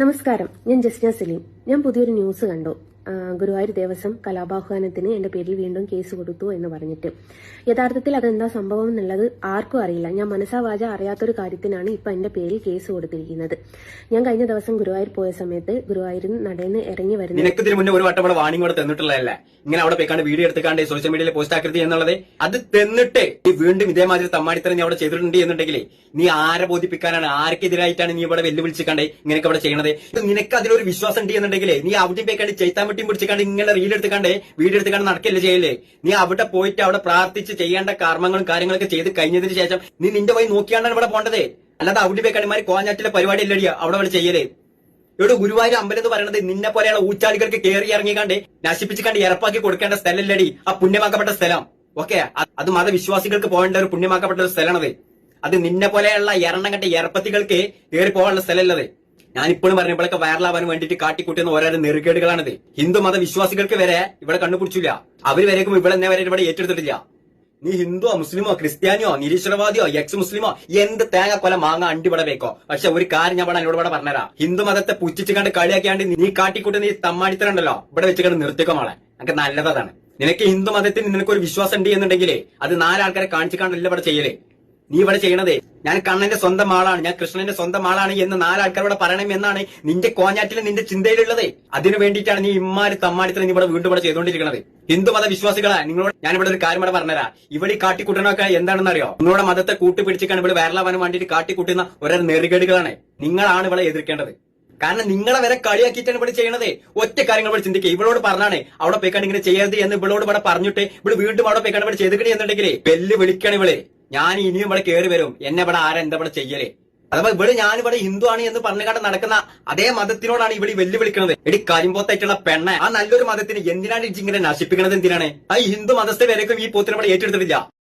നമസ്കാരം. ഞാൻ ജസ്ന സലീം. ഞാൻ പുതിയൊരു ന്യൂസ് കണ്ടു. ഗുരുവായൂർ ദേവസ്വം കലാപാഹ്വാനത്തിന് എന്റെ പേരിൽ വീണ്ടും കേസ് കൊടുത്തു എന്ന് പറഞ്ഞിട്ട്. യഥാർത്ഥത്തിൽ അതെന്താ സംഭവം എന്നുള്ളത് ആർക്കും അറിയില്ല. ഞാൻ മനസ്സാവാച അറിയാത്തൊരു കാര്യത്തിനാണ് ഇപ്പൊ എന്റെ പേരിൽ കേസ് കൊടുത്തിരിക്കുന്നത്. ഞാൻ കഴിഞ്ഞ ദിവസം ഗുരുവായൂർ പോയ സമയത്ത് ഗുരുവായൂരിൽ നടന്ന് ഇറങ്ങി വരുന്ന ഇങ്ങനെ അവിടെ പോയിക്കാണ്ട് വീഡിയോ എടുത്തുകാണ്ട് സോഷ്യൽ മീഡിയയിൽ പോസ്റ്റ് ആക്കരുത് എന്നുള്ളത്. അത് തന്നിട്ട് വീണ്ടും ഇതേമാതിരി തമ്മാടിത്തരം നീ അവിടെ ചെയ്തിട്ടുണ്ട് എന്നുണ്ടെങ്കിൽ നീ ആരെ ബോധിപ്പിക്കാനാണ്? ആർക്കെതിരായിട്ടാണ് നീ ഇവിടെ വെല്ലുവിളിച്ചിക്കാണ്ട് ഇങ്ങനെയൊക്കെ അവിടെ ചെയ്യണത്? നിനക്ക് അതിലൊരു വിശ്വാസം ഉണ്ട് എന്നുണ്ടെങ്കിൽ നീ അവിടെ പോയിക്കാണ്ട് ചെയ്താൻ പറ്റിയും പിടിച്ചിക്കാണ്ട് ഇങ്ങനെ റീൽ എടുത്തുകാണ്ട് വീഡിയോ എടുത്തുകാണ്ട് നടക്കില്ല ചെയ്യല്ലേ നീ അവിടെ പോയിട്ട് അവിടെ പ്രാർത്ഥിച്ച് ചെയ്യേണ്ട കർമ്മങ്ങളും കാര്യങ്ങളൊക്കെ ചെയ്ത് കഴിഞ്ഞതിന് ശേഷം നീ നിന്റെ വഴി നോക്കിയാണ്ടാണ് ഇവിടെ പോകേണ്ടത് അല്ലാതെ അവിടെ പോയിക്കാണ്ട് കോഞ്ഞാറ്റിലെ പരിപാടി ഇല്ലടിയാ അവിടെ അവിടെ ചെയ്യലേ. ഇവിടെ ഗുരുവായൂർ അമ്പലം എന്ന് പറയുന്നത് നിന്നെ പോലെയുള്ള ഊച്ചാളികൾക്ക് കയറി ഇറങ്ങിക്കാണ്ട് നശിപ്പിച്ചുകാണ്ട് ഇറപ്പാക്കി കൊടുക്കേണ്ട സ്ഥലമല്ലടി ആ പുണ്യമാക്കപ്പെട്ട സ്ഥലം. ഓക്കെ? അത് മതവിശ്വാസികൾക്ക് പോകേണ്ട ഒരു പുണ്യമാക്കപ്പെട്ട ഒരു സ്ഥലമാണത്. അത് നിന്നെ പോലെയുള്ള എറണം കണ്ട ഇറപ്പത്തികൾക്ക് കയറി പോകാനുള്ള സ്ഥലമല്ലത് ഞാനിപ്പോഴും പറഞ്ഞു ഇവിടെയൊക്കെ വൈറലാവാൻ വേണ്ടിയിട്ട് കാട്ടിക്കൂട്ടുന്ന ഓരോരോ നെറുകേടുകളാണിത്. ഹിന്ദു മതവിശ്വാസികൾക്ക് വരെ ഇവിടെ കണ്ടുപിടിച്ചില്ല അവർ വരേക്കും ഇവിടെ വരെ ഇവിടെ ഏറ്റെടുത്തിട്ടില്ല. നീ ഹിന്ദുവോ മുസ്ലിമോ ക്രിസ്ത്യാനിയോ നിരീശ്വരവാദിയോ എക്സ് മുസ്ലിമോ എന്ത് തേങ്ങ കൊല മാങ്ങ അണ്ടിവിടെ വെക്കോ പക്ഷെ ഒരു കാര്യം ഞാൻ ഇവിടെ എന്നോട് ഇവിടെ പറഞ്ഞരാ ഹിന്ദു മതത്തെ പുച്ഛിച്ച് കണ്ട് കളിയാക്കിയാണ്ട് നീ കാട്ടിക്കൂട്ടി നീ തമ്മാടിത്തരണ്ടല്ലോ ഇവിടെ വെച്ച് കണ്ട് നിർത്തിക്കോ മോളെ. എനിക്ക് നല്ലതാണ് നിനക്ക് ഹിന്ദു മതത്തിൽ നിനക്ക് ഒരു വിശ്വാസം ഉണ്ട് എന്നുണ്ടെങ്കിലേ അത് നാലാൾക്കാരെ കാണിച്ചു കണ്ടല്ല ഇവിടെ ചെയ്യലേ. നീ ഇവിടെ ചെയ്യണതേ. ഞാൻ കണ്ണന്റെ സ്വന്തം ആളാണ്. ഞാൻ കൃഷ്ണന്റെ സ്വന്തം ആളാണ് എന്ന് നാലാൾക്കാരോട് പറയണം എന്നാണ് നിന്റെ കോഞ്ഞാറ്റിലെ നിന്റെ ചിന്തയിലുള്ളത്. അതിനു വേണ്ടിയിട്ടാണ് നീ ഇമ്മാര് തമ്മാടിത്തരം നീ ഇവിടെ വീണ്ടും ഇവിടെ ചെയ്തുകൊണ്ടിരിക്കുന്നത് ഹിന്ദു മത വിശ്വാസികളാ നിങ്ങളോട് ഞാൻ ഇവിടെ ഒരു കാര്യം ഇവിടെ പറഞ്ഞുതരാ. ഇവിടെ ഈ കാട്ടിക്കൂട്ടണമൊക്കെ എന്താണെന്ന് അറിയോ നിങ്ങളുടെ മതത്തെ കൂട്ടിപ്പിടിച്ചിട്ടാണ് ഇവിടെ വൈറലാവാൻ വേണ്ടിയിട്ട് കാട്ടിക്കൂട്ടുന്ന ഓരോ നെറുകടികളാണ്. നിങ്ങളാണ് ഇവിടെ എതിർക്കേണ്ടത്. കാരണം നിങ്ങളെ വരെ കളിയാക്കിയിട്ടാണ് ഇവിടെ ചെയ്യണത്. ഒറ്റ കാര്യങ്ങൾ ഇവിടെ ചിന്തിക്കുക ഇവളോട് പറഞ്ഞാണ് അവിടെ പോയിക്കാണ്ട് ഇങ്ങനെ ചെയ്യരുത് എന്ന് ഇവളോട് ഇവിടെ പറഞ്ഞിട്ട് ഇവിടെ വീണ്ടും അവിടെ പോയിക്കാണ്ട് ഇവിടെ ചെയ്തിക്കണേ എന്നുണ്ടെങ്കിലേ വെല്ല് വിളിക്കണം ഇവൾ. ഞാൻ ഇനിയും ഇവിടെ കയറി വരും. എന്നെ ഇവിടെ ആരാ എന്താ ഇവിടെ ചെയ്യലേ? അഥവാ ഇവിടെ ഞാൻ ഇവിടെ ഹിന്ദു ആണ് എന്ന് പറഞ്ഞുകൊണ്ട് നടക്കുന്ന അതേ മതത്തിനോടാണ് ഇവിടെ വെല്ലുവിളിക്കുന്നത് എടി കരിമ്പോത്തായിട്ടുള്ള പെണ്ണ ആ നല്ലൊരു മതത്തിന് എന്തിനാണ് ഇങ്ങനെ നശിപ്പിക്കുന്നത് എന്തിനാണ്? ആ ഹിന്ദു മതസ്ഥ വരേക്കും ഈ പോത്തിനെ ഇവിടെ ഏറ്റെടുത്തിട്ടില്ല.